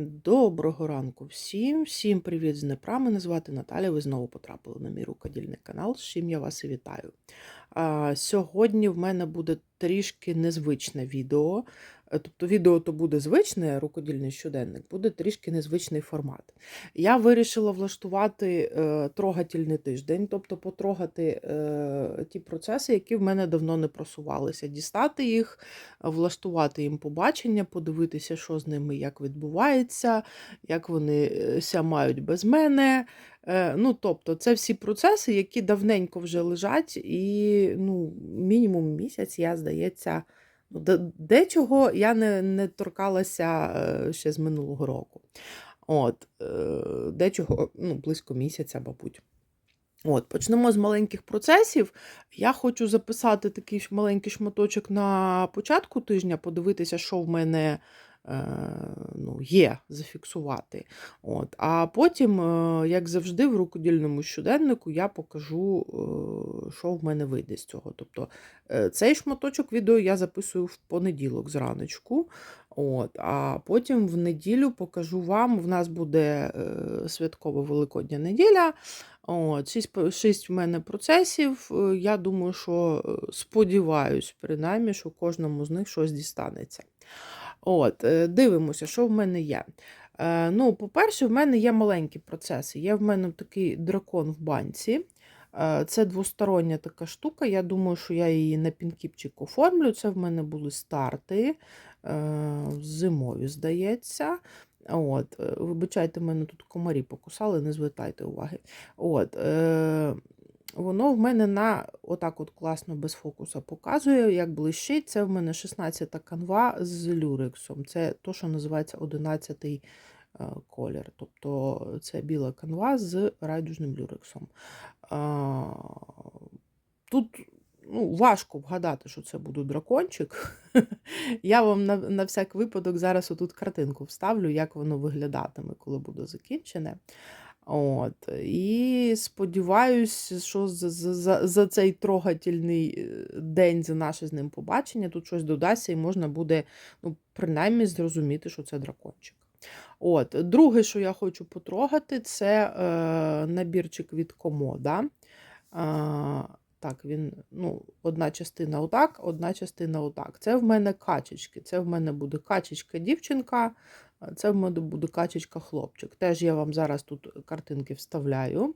Доброго ранку всім, всім привіт з Днепра. Мене звати Наталя. Ви знову потрапили на мій рукодільний канал, з чим я вас і вітаю. Сьогодні в мене буде трішки незвичне відео. Е, Тобто відео то буде звичне, рукодільний щоденник, буде трішки незвичний формат. Я вирішила влаштувати е, трогательний тиждень, тобто потрогати е, ті процеси, які в мене давно не просувалися, дістати їх, влаштувати їм побачення, подивитися, що з ними як відбувається, як вони ся мають без мене. Е, Ну, тобто, це всі процеси, які давненько вже лежать, і ну, мінімум місяць, я здається, ну, дечого я не, не торкалася е, ще з минулого року. От, е, дечого ну, близько місяця, мабуть. От, почнемо з маленьких процесів. Я хочу записати такий маленький шматочок на початку тижня, подивитися, що в мене ну, є, зафіксувати. От. А потім, е, як завжди, в рукодільному щоденнику я покажу, е, що в мене вийде з цього. Тобто е, цей шматочок відео я записую в понеділок зраночку. От, а потім в неділю покажу вам. В нас буде святкова Великодня неділя. От, шість, шість в мене процесів. Я думаю, що сподіваюсь, принаймні, що кожному з них щось дістанеться. От, е, дивимося, що в мене є. Е, Ну, по-перше, в мене є маленькі процеси. Є в мене такий дракон в банці. Е, Це двостороння така штука. Я думаю, що я її на пінкіпчик оформлю. Це в мене були старти зимові, здається. От, Вибачайте, мене тут комарі покусали, не звертайте уваги. От, Воно в мене на отак от класно без фокуса показує, як блищить. Це в мене 16 канва з люрексом. Це то, що називається 11 е, колір. Тобто це біла канва з райдужним люрексом. Тут ну, важко вгадати, що це буде дракончик. Я вам на, на всяк випадок зараз отут картинку вставлю, як воно виглядатиме, коли буде закінчене. От. І сподіваюся, що за, за, за- цей трогательний е, день, за наше з ним побачення, тут щось додасться, і можна буде ну, принаймні зрозуміти, що це дракончик. От. Друге, що я хочу потрогати, це е, набірчик від комода. А, так, він, ну, одна частина отак, одна частина отак. Це в мене качечки. Це в мене буде качечка-дівчинка, це в мене буде качечка-хлопчик. Теж я вам зараз тут картинки вставляю.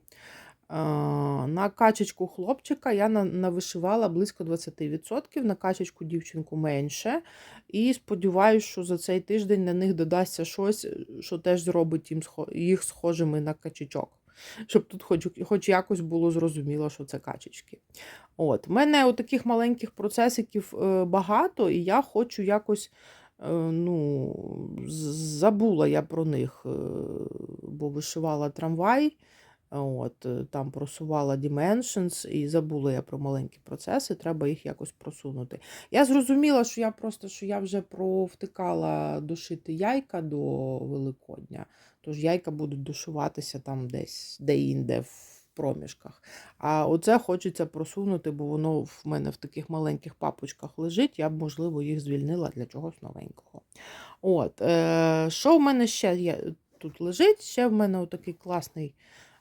На качечку хлопчика я навишивала близько 20%, на качечку дівчинку менше. І сподіваюся, що за цей тиждень на них додасться щось, що теж зробить їх схожими на качечок. Щоб тут хоч, хоч якось було зрозуміло, що це качечки. От, в мене таких маленьких процесиків е, багато, і я хочу якось. Е, Ну, забула я про них, е, бо вишивала трамвай, от, е, там просувала Dimensions, і забула я про маленькі процеси, треба їх якось просунути. Я зрозуміла, що я просто що я вже провтикала дошити яйка до Великодня. Тож яйка будуть дошиватися там десь де-інде в проміжках. А оце хочеться просунути, бо воно в мене в таких маленьких папочках лежить. Я б, можливо, їх звільнила для чогось новенького. От, е, що в мене ще є? Тут лежить? Ще в мене отакий класний,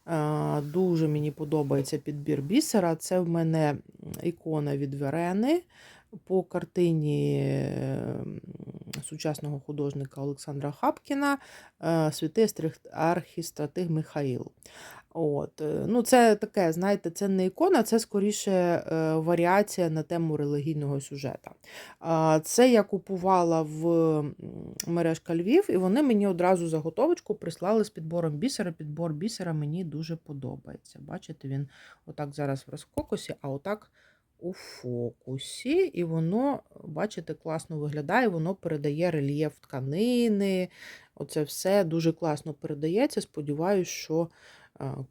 е, дуже мені подобається підбір бісера. Це в мене ікона від Верени по картині е, сучасного художника Олександра Хапкіна е, Святий архістратиг Михаїл. От. е, Ну, це таке, знаєте, це не ікона, це скоріше е, варіація на тему релігійного сюжета. Це я купувала в мережка Львів, і вони мені одразу заготовочку прислали з підбором бісера. Підбор бісера мені дуже подобається. Бачите, він отак зараз в розкокосі, а отак у фокусі, і воно, бачите, класно виглядає, воно передає рельєф тканини. Оце все дуже класно передається. Сподіваюсь, що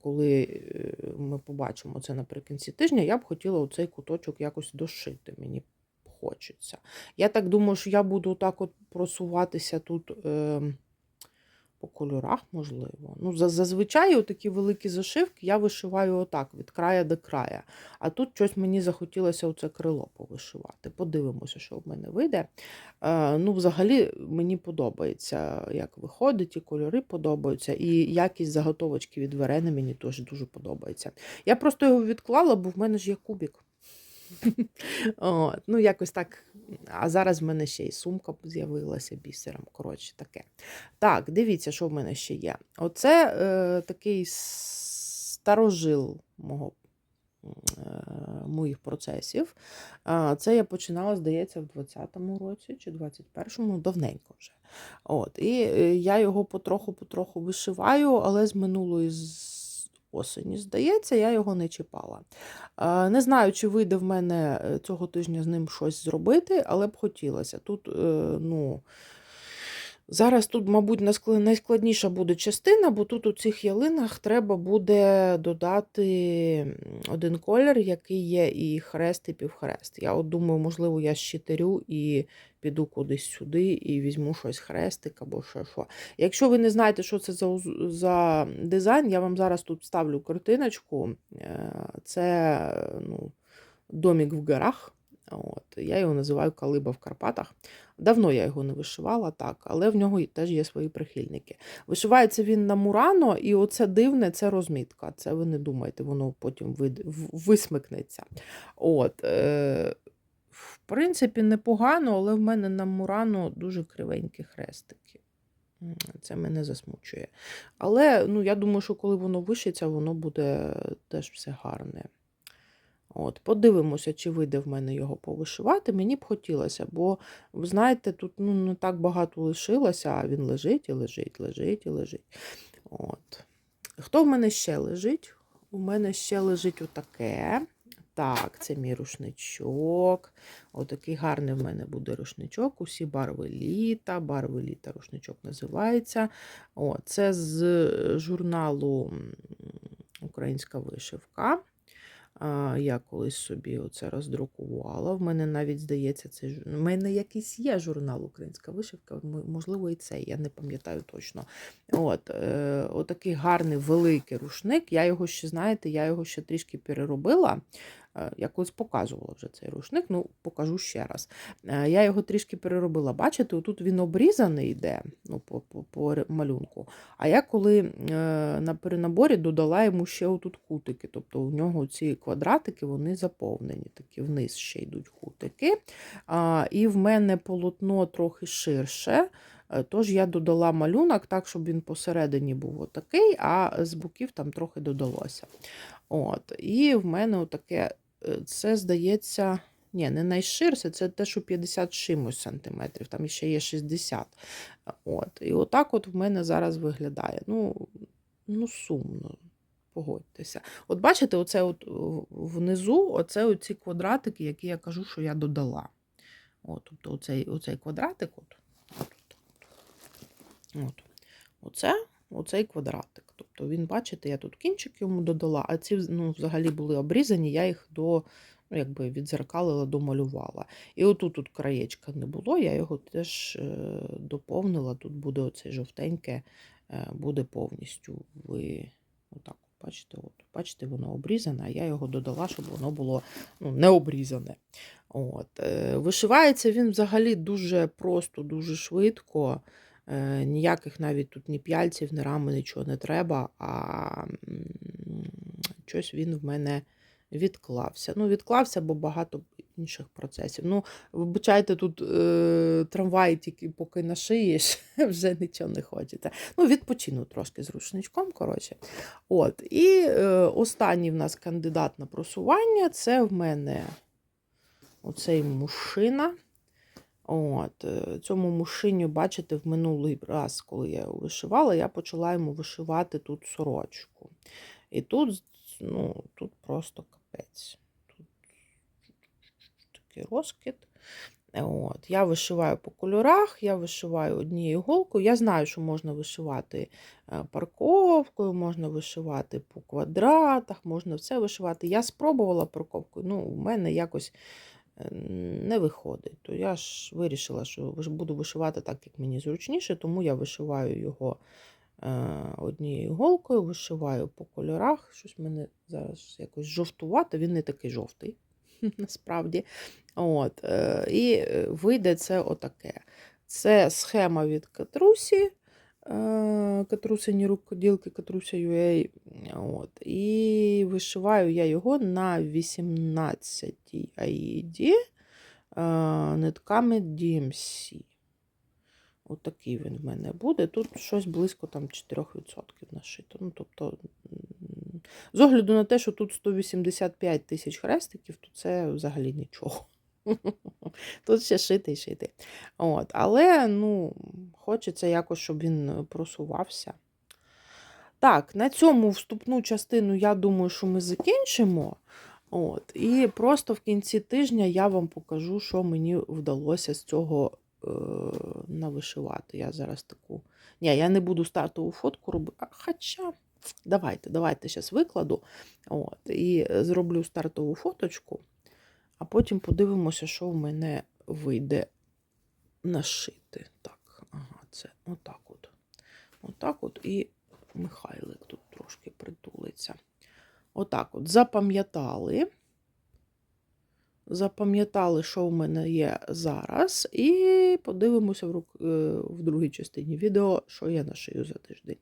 коли е, ми побачимо це наприкінці тижня, я б хотіла цей куточок якось дошити. Мені хочеться. Я так думаю, що я буду так от просуватися тут. Е, По кольорах, можливо. Ну, зазвичай такі великі зашивки я вишиваю отак, від края до края. А тут щось мені захотілося оце крило повишивати. Подивимося, що в мене вийде. Е, ну, взагалі, мені подобається, як виходить, і кольори подобаються, і якість заготовочки від верени мені теж дуже подобається. Я просто його відклала, бо в мене ж є кубик. От, ну, якось так. А зараз в мене ще й сумка з'явилася бісером. Коротше, таке. Так, дивіться, що в мене ще є. Оце е, такий старожил мого, е, моїх процесів. Це я починала, здається, в 20-му році чи 21-му, давненько вже. От, І е, я його потроху-потроху вишиваю, але з минулої з- осені, здається, я його не чіпала. Не знаю, чи вийде в мене е, цього тижня з ним щось зробити, але б хотілося. Тут, е, ну, зараз тут, мабуть, найскладніша буде частина, бо тут у цих ялинах треба буде додати один колір, який є і хрест, і півхрест. Я от думаю, можливо, я щитерю і піду кудись сюди і візьму щось хрестик або що. що. Якщо ви не знаєте, що це за, за дизайн, я вам зараз тут ставлю картиночку. Е, Це ну, домік в горах. От, я його називаю Калиба в Карпатах. Давно я його не вишивала, так, але в нього теж є свої прихильники. Вишивається він на Мурано, і оце дивне це розмітка. Це ви не думаєте, воно потім висмикнеться. От, е, в принципі, непогано, але в мене на Мурано дуже кривенькі хрестики. Це мене засмучує. Але ну, я думаю, що коли воно вишиться, воно буде теж все гарне. От, подивимося, чи вийде в мене його повишивати. Мені б хотілося, бо, ви знаєте, тут ну, не так багато лишилося, а він лежить і лежить, лежить і лежить. От. Хто в мене ще лежить? У мене ще лежить отаке. Так, це мій рушничок. Отакий гарний в мене буде рушничок. Усі барви літа. Барви літа рушничок називається. О, це з журналу Українська вишивка. Я колись собі оце роздрукувала. В мене навіть здається, це ж- в мене якийсь є журнал Українська вишивка, можливо, і цей, я не пам'ятаю точно. От, е, отакий гарний великий рушник. Я його ще, знаєте, я його ще трішки переробила. Е, Я колись показувала вже цей рушник, ну покажу ще раз. Е, Я його трішки переробила. Бачите, тут він обрізаний йде ну, по, по, по малюнку. А я коли е, на перенаборі додала йому ще отут кутики. Тобто у нього ці квадратики вони заповнені, такі вниз ще йдуть кутики. І в мене полотно трохи ширше. Тож я додала малюнок так, щоб він посередині був отакий, а з боків там трохи додалося. От. І в мене отаке, це здається, ні, не найширше, це те, що 50 чимось сантиметрів, там ще є 60. От. І отак от в мене зараз виглядає. Ну, ну сумно. Погодьтеся. От бачите, оце от внизу, оце оці квадратики, які я кажу, що я додала. От, тобто оцей, оцей квадратик, от, от, от, оце, оцей квадратик. Тобто він, бачите, я тут кінчик йому додала, а ці ну, взагалі були обрізані, я їх до, ну, якби відзеркалила, домалювала. І отут тут краєчка не було, я його теж е, доповнила. Тут буде оце жовтеньке, е, буде повністю. Ви отак, бачите, от, бачите, воно обрізане, а я його додала, щоб воно було ну, не обрізане. От. е, Вишивається він взагалі дуже просто, дуже швидко. Е, Ніяких навіть тут ні п'яльців, ні рами, нічого не треба, а щось він в мене відклався. Ну, відклався, бо багато інших процесів. Ну, вибачайте, тут е, трамвай тільки поки нашиєш, вже нічого не хочеться. Ну, відпочину трошки з рушничком, коротше. От. І е, останній в нас кандидат на просування це в мене оцей мужчина. От, е, цьому мужчині, бачите, в минулий раз, коли я його вишивала, я почала йому вишивати тут сорочку. І тут, ну, тут просто капець. Тут такий розкид. От, я вишиваю по кольорах, я вишиваю однією голкою. Я знаю, що можна вишивати е, парковкою, можна вишивати по квадратах, можна все вишивати. Я спробувала парковкою, ну, у мене якось не виходить. То я ж вирішила, що буду вишивати так, як мені зручніше, тому я вишиваю його е, однією голкою, вишиваю по кольорах. Щось мене зараз якось жовтувато, він не такий жовтий, насправді. От, е, і е, вийде це отаке. Це схема від Катрусі. Е, Катрусині рукоділки, Катруся UA. От. І вишиваю я його на 18 аїді е, нитками DMC. Отакий він в мене буде. Тут щось близько там 4% нашито. Ну, тобто, з огляду на те, що тут 185 тисяч хрестиків, то це взагалі нічого. Тут ще шити і шити. От. Але ну, хочеться якось, щоб він просувався. Так, на цьому вступну частину, я думаю, що ми закінчимо. От. І просто в кінці тижня я вам покажу, що мені вдалося з цього е, навишивати. Я зараз таку. Ні, я не буду стартову фотку робити. Хоча, давайте, давайте зараз викладу. От. І зроблю стартову фоточку, а потім подивимося, що в мене вийде нашити. Так, ага, це отак от. Отак от. І Михайлик тут трошки притулиться. Отак от. Запам'ятали. Запам'ятали, що в мене є зараз, і подивимося в, рук... е, в другій частині відео, що я нашию за тиждень.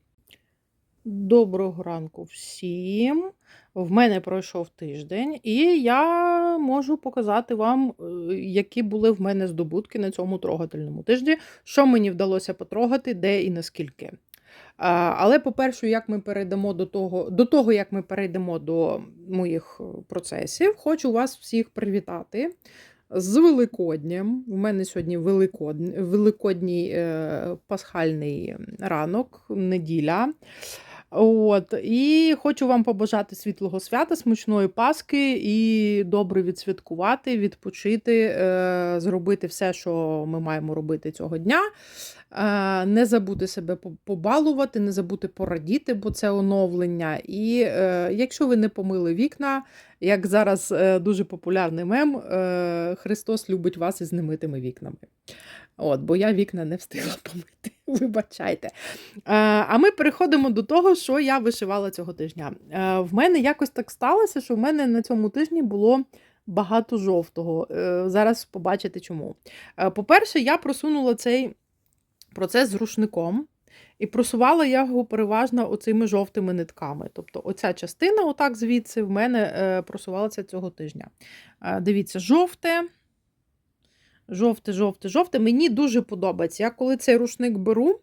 Доброго ранку всім! В мене пройшов тиждень, і я можу показати вам, е, які були в мене здобутки на цьому трогательному тижні, що мені вдалося потрогати, де і наскільки. Але, по-перше, як ми перейдемо до того, до того, як ми перейдемо до моїх е, процесів, хочу вас всіх привітати з Великоднем. У мене сьогодні Великодній, Великодній е, пасхальний ранок, неділя. От, і хочу вам побажати світлого свята, смачної Паски і добре відсвяткувати, відпочити, е, зробити все, що ми маємо робити цього дня. Е, Не забути себе побалувати, не забути порадіти, бо це оновлення. І е, якщо ви не помили вікна, як зараз дуже популярний мем, Христос любить вас із немитими вікнами. От, бо я вікна не встигла помити. Вибачайте. Е, А ми переходимо до того, що я вишивала цього тижня. Е, В мене якось так сталося, що в мене на цьому тижні було багато жовтого. Е, Зараз побачите чому. По-перше, я просунула цей процес з рушником. І просувала я його переважно оцими жовтими нитками. Тобто оця частина, отак звідси, в мене просувалася цього тижня. Дивіться, жовте, жовте, жовте, жовте. Мені дуже подобається. Я коли цей рушник беру,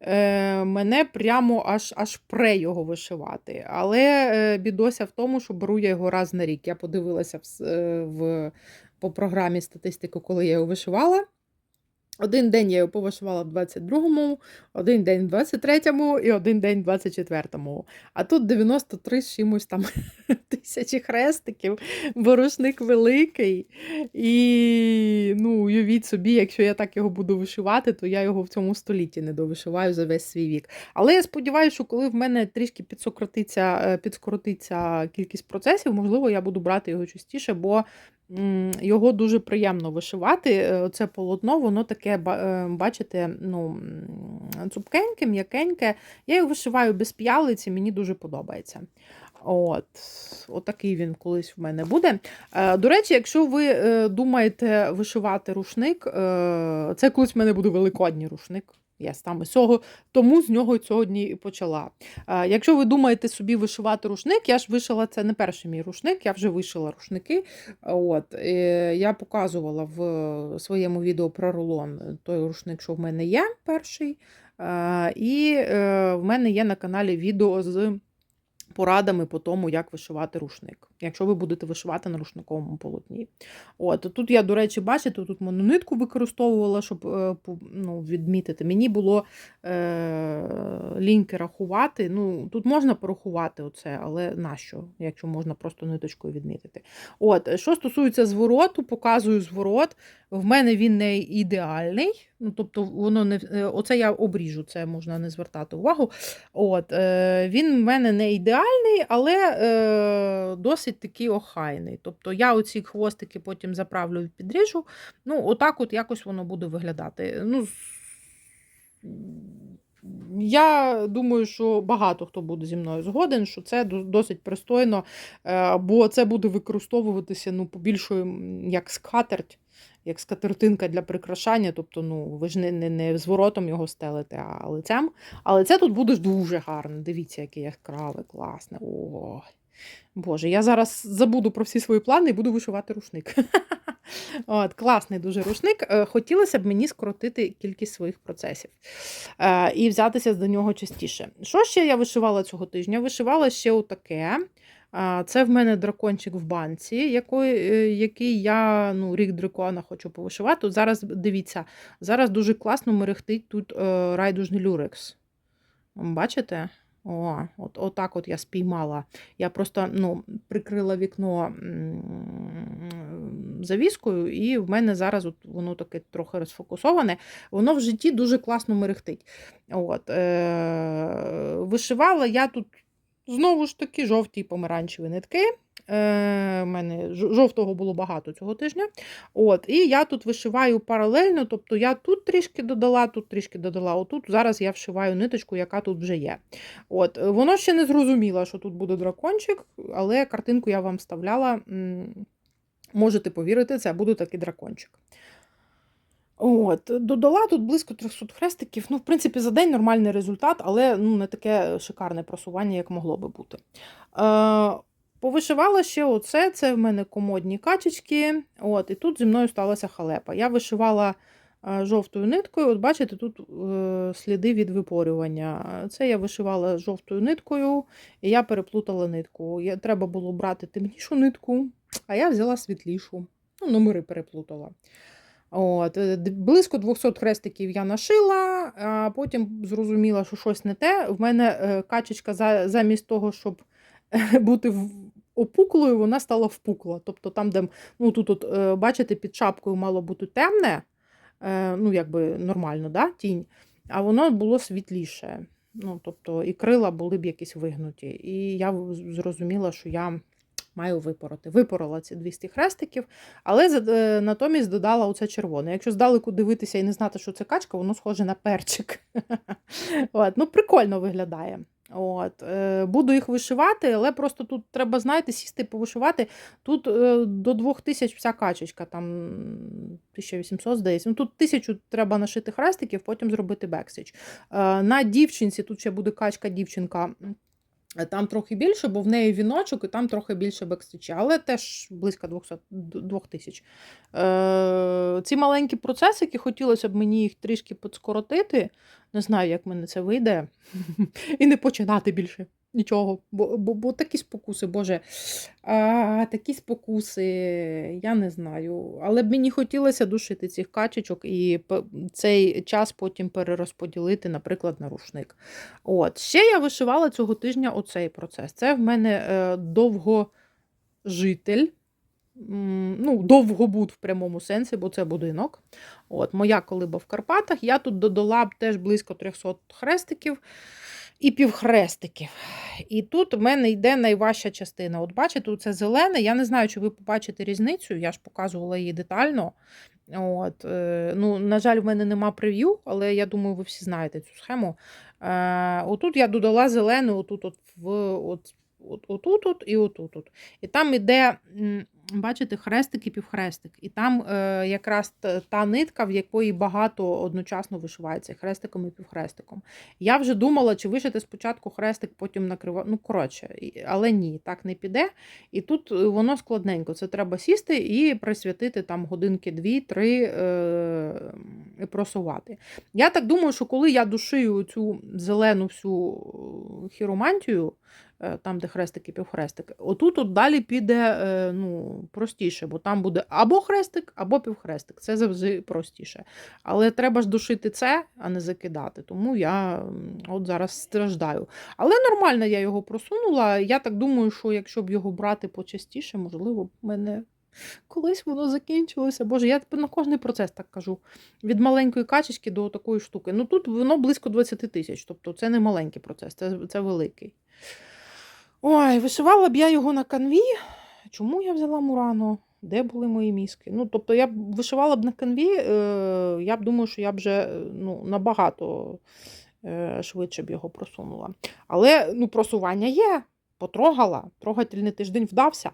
е, мене прямо аж аж пре його вишивати. Але е, бідося в тому, що беру я його раз на рік. Я подивилася в, е, в, по програмі статистику, коли я його вишивала. Один день я його повишивала в 22-му, один день в 23-му і один день в 24-му. А тут 93 з чимось там тисячі хрестиків, бо рушник великий. І ну, уявіть собі, якщо я так його буду вишивати, то я його в цьому столітті не довишиваю за весь свій вік. Але я сподіваюся, що коли в мене трішки підсократиться, е, підскоротиться кількість процесів, можливо, я буду брати його частіше, бо його дуже приємно вишивати. Е, Це полотно, воно таке, е, бачите, ну, цупкеньке, м'якеньке. Я його вишиваю без п'ялиці, мені дуже подобається. От, отакий він колись в мене буде. Е, До речі, якщо ви думаєте вишивати рушник, це колись в мене буде великодній рушник. Я саме цього, тому з нього сьогодні і почала. Якщо ви думаєте собі вишивати рушник, я ж вишила це не перший мій рушник, я вже вишила рушники. От, я показувала в своєму відео про рулон той рушник, що в мене є перший. І е, в мене є на каналі відео з порадами по тому, як вишивати рушник, якщо ви будете вишивати на рушниковому полотні. От тут я, до речі, бачите, тут мононитку використовувала, щоб е, ну, відмітити. Мені було е, ліньки рахувати. Ну, тут можна порахувати оце, але нащо, якщо можна просто ниточкою відмітити. От, що стосується звороту, показую зворот. В мене він не ідеальний. Ну, тобто, воно не е, оце я обріжу, це можна не звертати увагу. От, е, він в мене не ідеальний. але е, досить такий охайний. Тобто я оці хвостики потім заправлю і підріжу. Ну, отак от якось воно буде виглядати. Ну, я думаю, що багато хто буде зі мною згоден, що це досить пристойно, е, бо це буде використовуватися ну, побільшою як скатерть, як скатертинка для прикрашання. Тобто, ну, ви ж не, не, не зворотом його стелите, а лицем. Але це тут буде дуже гарно. Дивіться, яке яскраве, класне. Ой. Боже, я зараз забуду про всі свої плани і буду вишивати рушник. От, класний дуже рушник. Е, Хотілося б мені скоротити кількість своїх процесів е, і взятися до нього частіше. Що ще я вишивала цього тижня? Вишивала ще отаке. Це в мене дракончик в банці, який, е, який я ну, рік дракона хочу повишивати. От зараз дивіться, зараз дуже класно мерехтить тут е, райдужний люрекс. Бачите? О, от, отак от я спіймала. Я просто ну, прикрила вікно завіскою, і в мене зараз от воно таке трохи розфокусоване. Воно в житті дуже класно мерехтить. От, е, вишивала я тут знову ж таки жовті помаранчеві нитки. Е, У мене жовтого було багато цього тижня. От, і я тут вишиваю паралельно, тобто я тут трішки додала, тут трішки додала. Отут зараз я вшиваю ниточку, яка тут вже є. От, е, воно ще не зрозуміло, що тут буде дракончик, але картинку я вам вставляла. Можете повірити, це буде такий дракончик. От, додала тут близько 300 хрестиків. Ну, в принципі, за день нормальний результат, але ну, не таке шикарне просування, як могло би бути. Е, повишивала ще оце, це в мене комодні качечки. От, і тут зі мною сталася халепа. Я вишивала е, жовтою ниткою. От бачите, тут е, сліди від випорювання. Це я вишивала жовтою ниткою, і я переплутала нитку. Я, треба було брати темнішу нитку, а я взяла світлішу. Ну, номери переплутала. От, е, близько 200 хрестиків я нашила, а потім зрозуміла, що щось не те. В мене е, качечка за- замість того, щоб бути в- опуклою, вона стала впукла. Тобто там, де ну, тут, от, е, бачите, під шапкою мало бути темне, е, ну, якби нормально, да, тінь, а воно було світліше. Ну, тобто, і крила були б якісь вигнуті. І я зрозуміла, що я маю випороти. Випорола ці 200 хрестиків, але е, натомість додала оце червоне. Якщо здалеку дивитися і не знати, що це качка, воно схоже на перчик. От, ну, прикольно виглядає. От, е, буду їх вишивати, але просто тут треба, знаєте, сісти повишивати. Тут до до 2000 вся качечка, там 1800, здається. Ну, тут 1000 треба нашити хрестиків, потім зробити бексіч. Е, на дівчинці тут ще буде качка-дівчинка. Е, Там трохи більше, бо в неї віночок, і там трохи більше бекстича, але теж близько 200, 2000. Е, ці маленькі процесики, хотілося б мені їх трішки підскоротити. Не знаю, як мене це вийде. І не починати більше нічого. Бо, бо, бо такі спокуси, Боже, а, такі спокуси, я не знаю. Але б мені хотілося душити цих качечок і цей час потім перерозподілити, наприклад, на рушник. От. Ще я вишивала цього тижня оцей процес. Це в мене е, довгожитель. Ну, довгобуд в прямому сенсі, бо це будинок. От, моя колиба в Карпатах. Я тут додала теж близько 300 хрестиків і півхрестиків. І тут в мене йде найважча частина. От бачите, це зелене. Я не знаю, чи ви побачите різницю, я ж показувала її детально. От, е, ну, на жаль, в мене нема прев'ю, але я думаю, ви всі знаєте цю схему. Е, отут я додала зелену, отут, от, в, от, от, отут, от, і отут. От. І там іде, бачите, хрестик і півхрестик. І там е, якраз та, нитка, в якої багато одночасно вишивається хрестиком і півхрестиком. Я вже думала, чи вишити спочатку хрестик, потім накривати. Ну, коротше, але ні, так не піде. І тут е, воно складненько. Це треба сісти і присвятити там годинки дві-три е, просувати. Я так думаю, що коли я душию цю зелену всю е, хіромантію, там, де хрестик і півхрестик, отут от далі піде е, ну, простіше, бо там буде або хрестик, або півхрестик. Це завжди простіше. Але треба ж душити це, а не закидати. Тому я от зараз страждаю. Але нормально я його просунула. Я так думаю, що якщо б його брати почастіше, можливо, б мене колись воно закінчилося. Боже, я на кожний процес так кажу. Від маленької качечки до такої штуки. Ну тут воно близько 20 тисяч, тобто це не маленький процес, це, це великий. Ой, вишивала б я його на канві. Чому я взяла Мурано? Де були мої мізки? Ну, тобто, я б вишивала б на канві, е, я б думаю, що я б вже е, ну, набагато е, швидше б його просунула. Але ну, просування є, потрогала, трогательний тиждень вдався.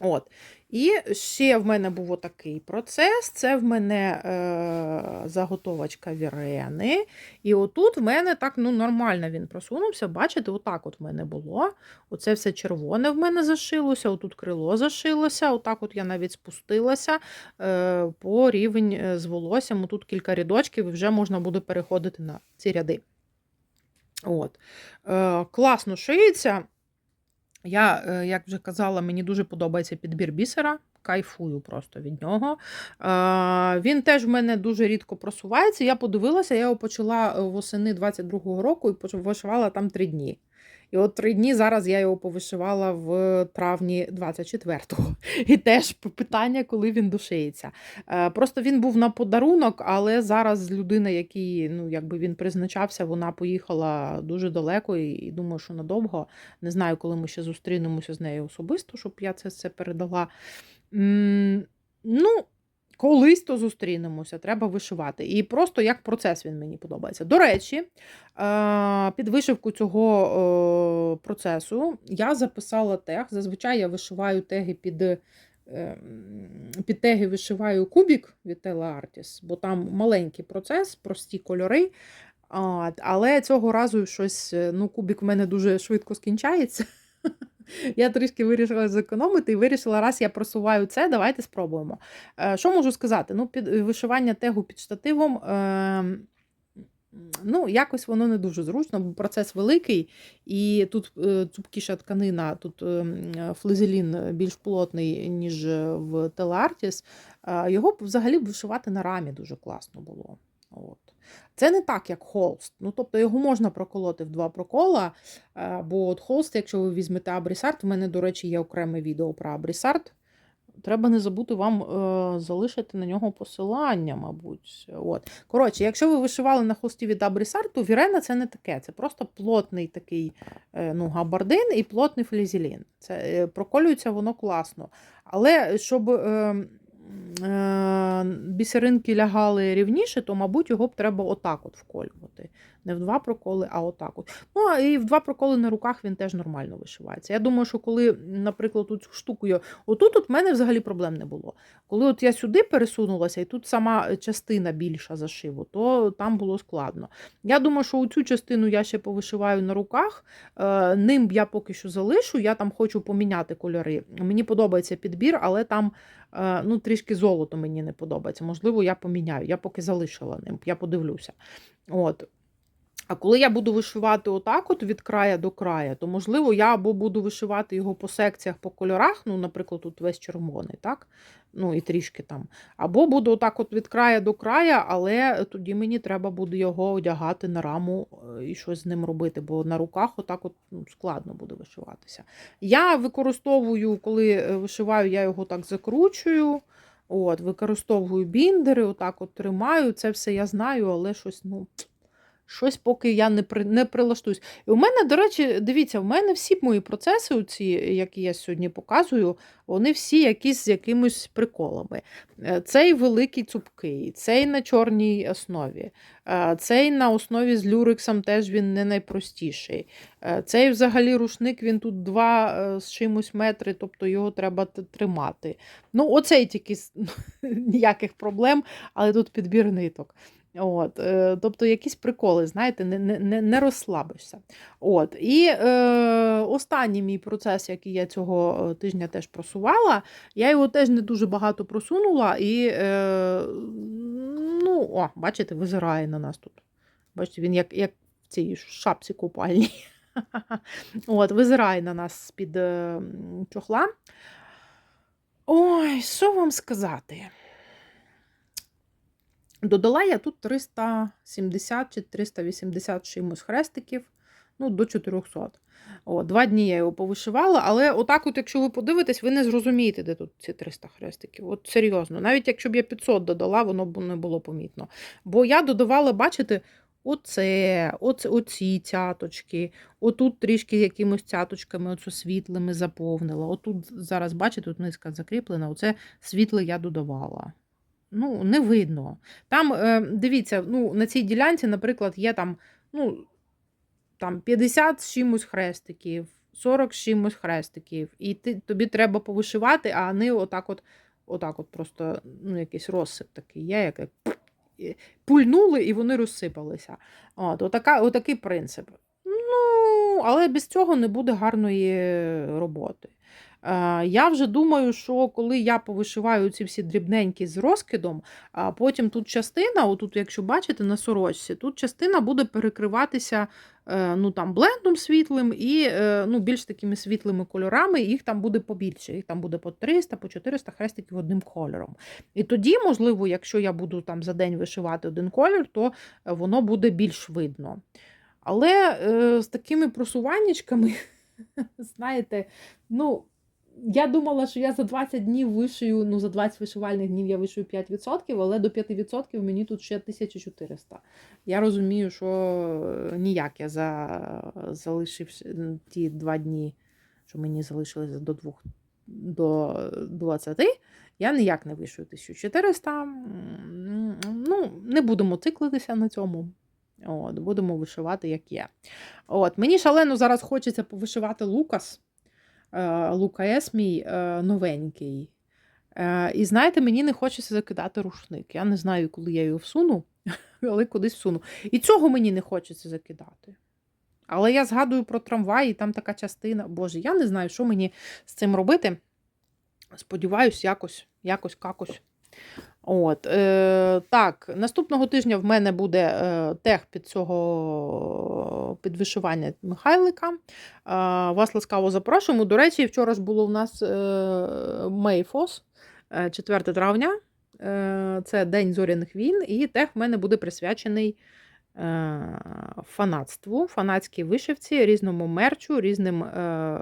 От. І ще в мене був отакий процес. Це в мене е, заготовочка вірени. І отут в мене так ну, нормально він просунувся. Бачите, отак от в мене було. Оце все червоне в мене зашилося, отут крило зашилося, отак от я навіть спустилася е, по рівень е, з волоссям. Тут кілька рядочків, і вже можна буде переходити на ці ряди. От. Е, класно шиється. Я, е, як вже казала, мені дуже подобається підбір бісера. Кайфую просто від нього. Е, Він теж в мене дуже рідко просувається. Я подивилася, я його почала е, восени 22-го року і вишивала там три дні. І от три дні зараз я його повишивала в травні 24-го. І теж питання, коли він душиється. Е, Просто він був на подарунок, але зараз людина, який ну, якби він призначався, вона поїхала дуже далеко і, думаю, що надовго. Не знаю, коли ми ще зустрінемося з нею особисто, щоб я це все передала. Ну, колись то зустрінемося, треба вишивати. І просто як процес він мені подобається. До речі, е, під вишивку цього е, процесу я записала тег. Зазвичай я вишиваю теги під. е, Під теги вишиваю кубік від Artis, бо там маленький процес, прості кольори. Але цього разу щось, ну, кубік в мене дуже швидко скінчається. Я трішки вирішила зекономити і вирішила, раз я просуваю це, давайте спробуємо. Е, Що можу сказати? Ну, під вишивання тегу під штативом. Е, Ну, якось воно не дуже зручно, бо процес великий, і тут е, цупкіша тканина, тут флизелін більш плотний, ніж в Телеартіс. Його взагалі вишивати на рамі дуже класно було. От. Це не так, як холст. Ну, тобто його можна проколоти в два прокола. Бо от холст, якщо ви візьмете абрісарт, в мене, до речі, є окреме відео про абрісарт. Треба не забути вам е, залишити на нього посилання, мабуть. От. Коротше, якщо ви вишивали на холсті від абрісарт, то вірена це не таке. Це просто плотний такий е, ну, габардин і плотний флізелін. Це е, проколюється воно класно. Але щоб. Е, е, бісеринки лягали рівніше, то, мабуть, його б треба отак от вколювати. Не в два проколи, а отак от. Ну, а і в два проколи на руках він теж нормально вишивається. Я думаю, що коли, наприклад, цю штуку я. Отут от в мене взагалі проблем не було. Коли от я сюди пересунулася, і тут сама частина більша зашиву, то там було складно. Я думаю, що цю частину я ще повишиваю на руках. Е, Ним я поки що залишу. Я там хочу поміняти кольори. Мені подобається підбір, але там ну, трішки золото мені не подобається. Можливо, я поміняю. Я поки залишила ним, я подивлюся. От. А коли я буду вишивати отак, от від края до края, то можливо я або буду вишивати його по секціях, по кольорах, ну, наприклад, тут весь червоний, так? Ну і трішки там. Або буду отак от від края до края, але тоді мені треба буде його одягати на раму е, і щось з ним робити, бо на руках отак от ну, складно буде вишиватися. Я використовую, коли е, вишиваю, я його так закручую. От, Використовую біндери, отак от тримаю. Це все я знаю, але щось, ну. Щось поки я не при, не прилаштуюсь. І у мене, до речі, дивіться, в мене всі мої процеси, ці, які я сьогодні показую, вони всі якісь з якимись приколами. Е, Цей великий цупкий, цей на чорній основі, е, цей на основі з люрексом теж він не найпростіший. Е, Цей взагалі рушник, він тут два е, з чимось метри, тобто його треба тримати. Ну, оцей тільки ніяких проблем, але тут підбір ниток. От, е, тобто якісь приколи, знаєте, не, не, не, розслабишся. От, і е, останній мій процес, який я цього е, тижня теж просувала, я його теж не дуже багато просунула, і е, ну, о, бачите, визирає на нас тут. Бачите, він як, як в цій шапці купальній. От, визирає на нас з-під е, чохла. Ой, що вам сказати? Додала я тут 370 чи 380 чимось хрестиків, ну, до 400. О, два дні я його повишивала, але отак, от, якщо ви подивитесь, ви не зрозумієте, де тут ці 300 хрестиків. От серйозно, навіть якщо б я 500 додала, воно б не було помітно. Бо я додавала, бачите, оце, оце, оці цяточки, отут трішки якимось цяточками, оце світлими заповнила. Отут зараз, бачите, тут низка закріплена, оце світле я додавала. Ну, не видно. Там, е, дивіться, ну, на цій ділянці, наприклад, є там, ну, там 50 з чимось хрестиків, 40 з чимось хрестиків. І ти, тобі треба повишивати, а вони отак от, отак от просто ну, якийсь розсип такий є, як пульнули, і вони розсипалися. От, отака, отакий принцип. Ну, але без цього не буде гарної роботи. Е, Я вже думаю, що коли я повишиваю ці всі дрібненькі з розкидом, а потім тут частина, отут, якщо бачите, на сорочці, тут частина буде перекриватися е, ну, там, блендом світлим і е, ну, більш такими світлими кольорами, їх там буде побільше, їх там буде по 300, по 400 хрестиків одним кольором. І тоді, можливо, якщо я буду там за день вишивати один колір, то воно буде більш видно. Але е, з такими просуваннячками, знаєте, ну. Я думала, що я за 20 днів вишию, ну за 20 вишивальних днів я вишию 5%, але до 5% мені тут ще 1400. Я розумію, що е, ніяк я за залишився ті два дні, що мені залишилися до 2 до 20, я ніяк не вишию 1400. Ну, не будемо циклитися на цьому. От, будемо вишивати, як є. От, мені шалено зараз хочеться повишивати Лукас. Е, Лука С мій е, новенький. Е, І знаєте, мені не хочеться закидати рушник. Я не знаю, коли я його всуну, але кудись всуну. І цього мені не хочеться закидати. Але я згадую про трамвай, і там така частина. Боже, я не знаю, що мені з цим робити. Сподіваюсь, якось, якось, какось. От, е, так, наступного тижня в мене буде е, тех під цього підвишивання Михайлика. Е, вас ласкаво запрошуємо. До речі, вчора ж було у нас е, Мейфос, е, 4 травня. Е, це День зоряних війн, і тех в мене буде присвячений фанатству, фанатській вишивці, різному мерчу, різним е,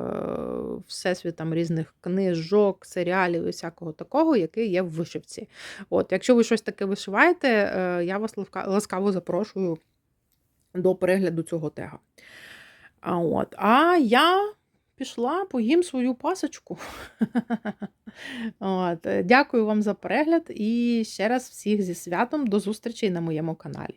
всесвітам різних книжок, серіалів і всякого такого, який є в вишивці. От, Якщо ви щось таке вишиваєте, е, я вас ласкаво запрошую до перегляду цього тега. А, от, а я пішла, поїм свою пасочку. Е, дякую вам за перегляд і ще раз всіх зі святом. До зустрічі на моєму каналі.